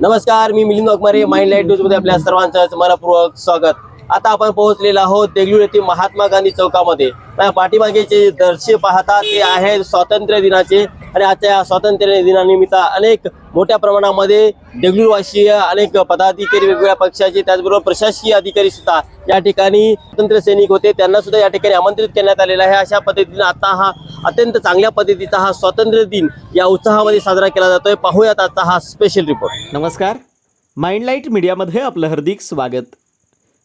नमस्कार मी Milind Waghmare mind light न्यूजमध्ये आपल्या सर्वांचं मनपूर्वक स्वागत. आता आपण पोहोचलेलो आहोत देगलूर येथील महात्मा गांधी चौकामध्ये. पाठीमागे पाठीमागेचे दर्शे पाहता ते आहे स्वातंत्र्य दिनाचे आणि आजच्या या स्वातंत्र्य दिनानिमित्त अनेक मोठ्या प्रमाणामध्ये देगलूरवासीय अनेक पदाधिकारी वेगवेगळ्या पक्षाचे त्याचबरोबर प्रशासकीय अधिकारी सुद्धा या ठिकाणी स्वतंत्र सैनिक होते. त्यांना सुद्धा या ठिकाणी आमंत्रित करण्यात आलेलं आहे. अशा पद्धतीने आता हा अत्यंत चांगल्या पद्धतीचा हा स्वातंत्र्य दिन या उत्साहामध्ये साजरा केला जातोय. पाहूयात आजचा हा स्पेशल रिपोर्ट नमस्कार. माइंडलाईट मीडियामध्ये आपलं हार्दिक स्वागत.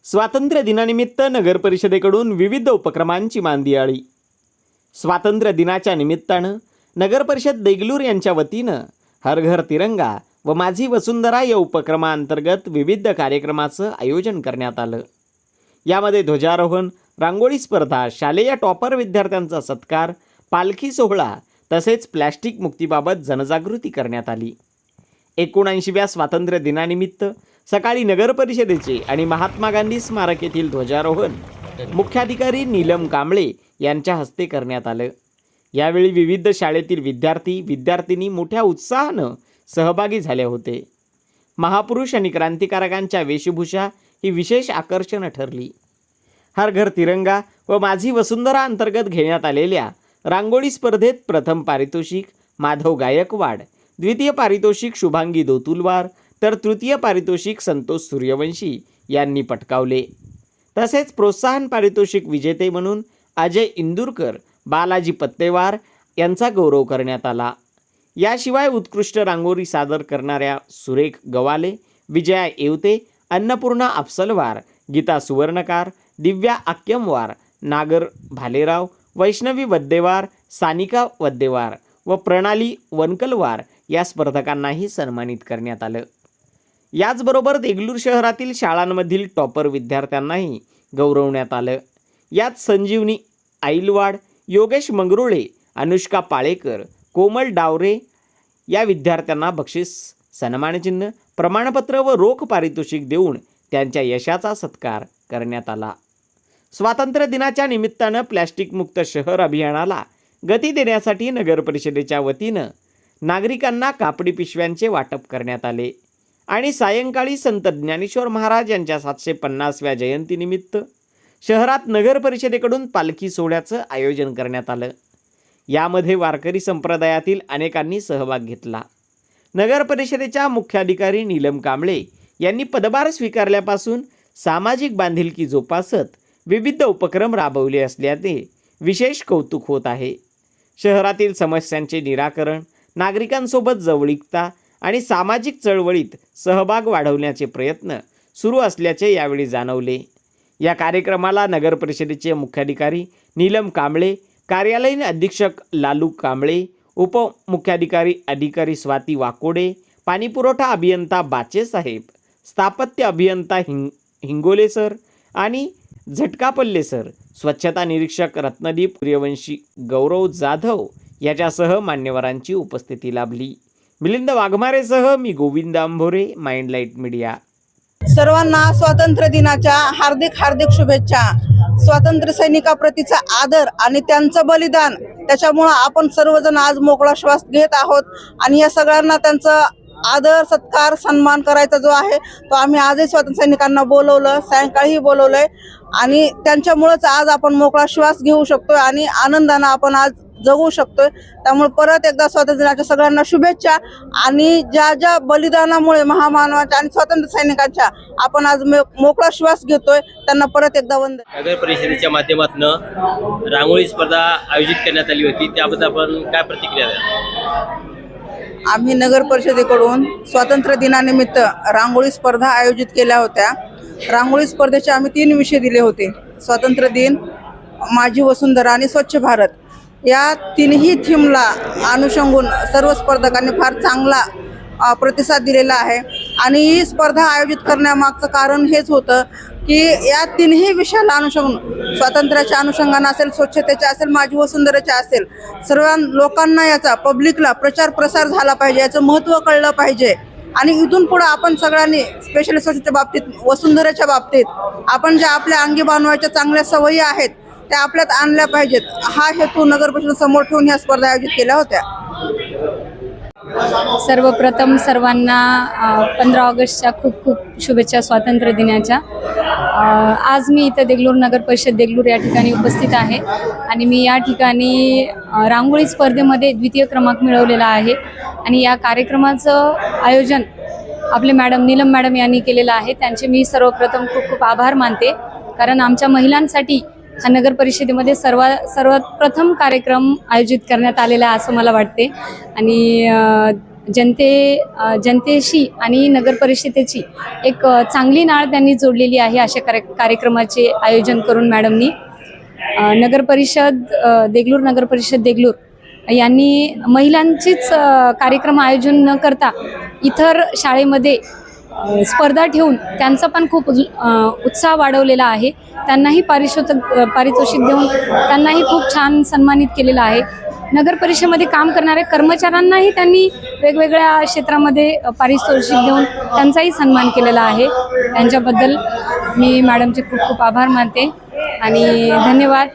स्वातंत्र्य दिनानिमित्त नगर परिषदेकडून विविध उपक्रमांची मांदियाळी. स्वातंत्र्य दिनाच्या निमित्तानं नगरपरिषद देगलूर यांच्या वतीनं हर घर तिरंगा व माझी वसुंधरा या उपक्रमाअंतर्गत विविध कार्यक्रमाचं आयोजन करण्यात आलं. यामध्ये ध्वजारोहण रांगोळी स्पर्धा शालेय टॉपर विद्यार्थ्यांचा सत्कार पालखी सोहळा तसेच प्लॅस्टिक मुक्तीबाबत जनजागृती करण्यात आली. एकोणऐंशीव्या स्वातंत्र्य दिनानिमित्त सकाळी नगरपरिषदेचे आणि महात्मा गांधी स्मारक येथील ध्वजारोहण मुख्याधिकारी नीलम कांबळे यांच्या हस्ते करण्यात आलं. यावेळी विविध शाळेतील विद्यार्थी विद्यार्थिनी मोठ्या उत्साहानं सहभागी झाले होते. महापुरुष आणि क्रांतिकारकांच्या वेशभूषा ही विशेष आकर्षणं ठरली. हर घर तिरंगा व माझी वसुंधरा अंतर्गत घेण्यात आलेल्या रांगोळी स्पर्धेत प्रथम पारितोषिक माधव गायकवाड द्वितीय पारितोषिक शुभांगी दोतुलवार तर तृतीय पारितोषिक संतोष सूर्यवंशी यांनी पटकावले. तसेच प्रोत्साहन पारितोषिक विजेते म्हणून अजय इंदूरकर बालाजी पत्तेवार यांचा गौरव करण्यात आला. याशिवाय उत्कृष्ट रांगोळी सादर करणाऱ्या सुरेख गवाले विजया येवते अन्नपूर्णा अफसलवार गीता सुवर्णकार दिव्या आक्यमवार नागर भालेराव वैष्णवी वद्देवार सानिका वद्देवार व प्रणाली वनकलवार या स्पर्धकांनाही सन्मानित करण्यात आलं. याचबरोबर देगलूर शहरातील शाळांमधील टॉपर विद्यार्थ्यांनाही गौरवण्यात आलं. यात संजीवनी आईलवाड योगेश मंगरुळे अनुष्का पाळेकर कोमल डावरे या विद्यार्थ्यांना बक्षीस सन्मानचिन्ह प्रमाणपत्र व रोख पारितोषिक देऊन त्यांच्या यशाचा सत्कार करण्यात आला. स्वातंत्र्य दिनाच्या निमित्तानं प्लॅस्टिकमुक्त शहर अभियानाला गती देण्यासाठी नगर परिषदेच्या वतीनं नागरिकांना कापडी पिशव्यांचे वाटप करण्यात आले आणि सायंकाळी संत ज्ञानेश्वर महाराज यांच्या सातशे पन्नासव्या जयंतीनिमित्त शहरात नगर परिषदेकडून पालखी सोहळ्याचं आयोजन करण्यात आलं. यामध्ये वारकरी संप्रदायातील अनेकांनी सहभाग घेतला. नगर परिषदेच्या मुख्याधिकारी नीलम कांबळे यांनी पदभार स्वीकारल्यापासून सामाजिक बांधिलकी जोपासत विविध उपक्रम राबवले असल्याचे विशेष कौतुक होत आहे. शहरातील समस्यांचे निराकरण नागरिकांसोबत जवळीकता आणि सामाजिक चळवळीत सहभाग वाढवण्याचे प्रयत्न सुरू असल्याचे यावेळी जाणवले. या कार्यक्रमाला नगर परिषदेचे मुख्याधिकारी नीलम कांबळे कार्यालयीन अधीक्षक लालू कांबळे उपमुख्याधिकारी अधिकारी स्वाती वाकोडे पाणीपुरवठा अभियंता बाचेसाहेब स्थापत्य अभियंता हिंग हिंगोले सर आणि झटकापल्ले सर स्वच्छता निरीक्षक रत्नदीप सूर्यवंशी गौरव जाधव याच्यासह मान्यवरांची उपस्थिती लाभली. मिलिंद वाघमारेसह मी Govind Ambhore mind light media. सर्वांना स्वातंत्र्य दिनाच्या हार्दिक हार्दिक शुभेच्छा. स्वातंत्र्य सैनिकाप्रतीचा आदर आणि त्यांचं बलिदान. त्याच्यामुळं आपण सर्वजण आज मोकळा श्वास घेत आहोत आणि या सगळ्यांना त्यांचं आदर सत्कार सन्मान करायचा जो आहे तो आम्ही आजही स्वातंत्र्य सैनिकांना बोलवलं सायंकाळीही बोलवलंय. आणि त्यांच्यामुळंच आज आपण मोकळा श्वास घेऊ शकतोय आणि आनंदानं आपण आज जगू शकतोय. त्यामुळे परत एकदा स्वातंत्र्य दिनाच्या सगळ्यांना शुभेच्छा. आणि ज्या ज्या बलिदानामुळे महामानवाच्या आणि स्वातंत्र्य सैनिकांच्या आपण आज मोकळा श्वास घेतोय त्यांना परत एकदा वंद नगर परिषदेच्या माध्यमातून रांगोळी स्पर्धा आयोजित करण्यात आली होती. त्याबद्दल आपण काय प्रतिक्रिया द्याल? आम्ही नगर परिषदेकडून स्वातंत्र्य दिनानिमित्त रांगोळी स्पर्धा आयोजित केल्या होत्या. रांगोळी स्पर्धेचे आम्ही तीन विषय दिले होते. स्वातंत्र्य दिन माझी वसुंधरा आणि स्वच्छ भारत. या तिन्ही थीमला अनुषंगून सर्व स्पर्धकांनी फार चांगला प्रतिसाद दिलेला आहे. आणि ही स्पर्धा आयोजित करण्यामागचं कारण हेच होतं की या तिन्ही विषयाला अनुषंगून स्वातंत्र्याच्या अनुषंगानं असेल स्वच्छतेच्या असेल माझी वसुंधराच्या असेल सर्व लोकांना याचा पब्लिकला प्रचार प्रसार झाला पाहिजे याचं महत्त्व कळलं पाहिजे. आणि इथून पुढं आपण सगळ्यांनी स्पेशली स्वच्छतेच्या बाबतीत वसुंधरेच्या बाबतीत आपण ज्या आपल्या अंगी बांधवायच्या चांगल्या सवयी आहेत त्या आपल्यात आणल्या पाहिजेत. हा हेतू नगर परिषद समोर ठेवून ह्या स्पर्धा आयोजित केल्या होत्या. सर्वप्रथम सर्वांना पंधरा ऑगस्टच्या खूप खूप शुभेच्छा स्वातंत्र्य दिनाच्या. आज मी इथं देगलूर नगर परिषद देगलूर या ठिकाणी उपस्थित आहे आणि मी या ठिकाणी रांगोळी स्पर्धेमध्ये द्वितीय क्रमांक मिळवलेला आहे आणि या कार्यक्रमाचं आयोजन आपले मॅडम नीलम मॅडम यांनी केलेलं आहे. त्यांचे मी सर्वप्रथम खूप खूप आभार मानते. कारण आमच्या महिलांसाठी हा नगर परिषदेमध्ये सर्वा सर्वात प्रथम कार्यक्रम आयोजित करण्यात आलेला आहे असं मला वाटते. आणि जनते जनतेशी आणि नगर परिषदेची एक चांगली नाळ त्यांनी जोडलेली आहे अशा कार्य कार्यक्रमाचे आयोजन करून मॅडमनी. नगर परिषद देगलूर नगर परिषद देगलूर यांनी महिलांचीच कार्यक्रम आयोजन न करता इतर शाळेमध्ये स्पर्धा ठेवून त्यांचा पण खूप उत्साह वाढवलेला आहे. त्यांनाही पारितोषिक पारितोषिक देऊन त्यांनाही खूप छान सन्मानित केलेलं आहे. नगर परिषदेमध्ये काम करणाऱ्या कर्मचाऱ्यांनाही त्यांनी वेगवेगळ्या क्षेत्रामध्ये पारितोषिक देऊन त्यांचाही सन्मान केलेला आहे. त्यांच्याबद्दल मी मॅडमचे खूप खूप आभार मानते आणि धन्यवाद.